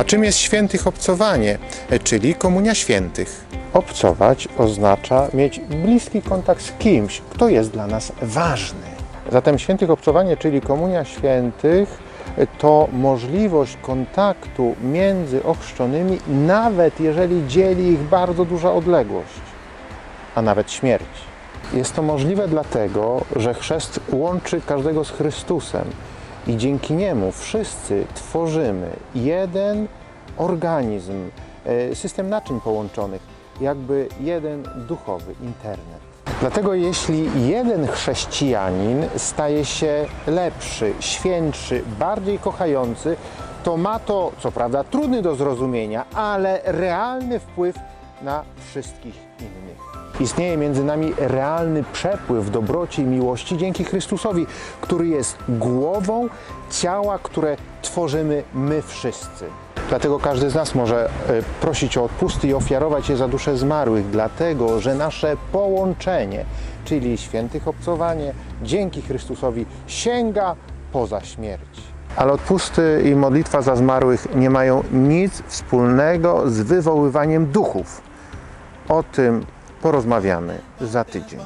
A czym jest świętych obcowanie, czyli komunia świętych? Obcować oznacza mieć bliski kontakt z kimś, kto jest dla nas ważny. Zatem świętych obcowanie, czyli komunia świętych, to możliwość kontaktu między ochrzczonymi, nawet jeżeli dzieli ich bardzo duża odległość, a nawet śmierć. Jest to możliwe dlatego, że chrzest łączy każdego z Chrystusem i dzięki niemu wszyscy tworzymy jeden organizm, e, system naczyń połączonych, jakby jeden duchowy internet. Dlatego jeśli jeden chrześcijanin staje się lepszy, świętszy, bardziej kochający, to ma to, co prawda, trudny do zrozumienia, ale realny wpływ na wszystkich innych. Istnieje między nami realny przepływ dobroci i miłości dzięki Chrystusowi, który jest głową ciała, które tworzymy my wszyscy. Dlatego każdy z nas może e, prosić o odpusty i ofiarować je za duszę zmarłych, dlatego że nasze połączenie, czyli świętych obcowanie, dzięki Chrystusowi sięga poza śmierć. Ale odpusty i modlitwa za zmarłych nie mają nic wspólnego z wywoływaniem duchów. O tym porozmawiamy za tydzień.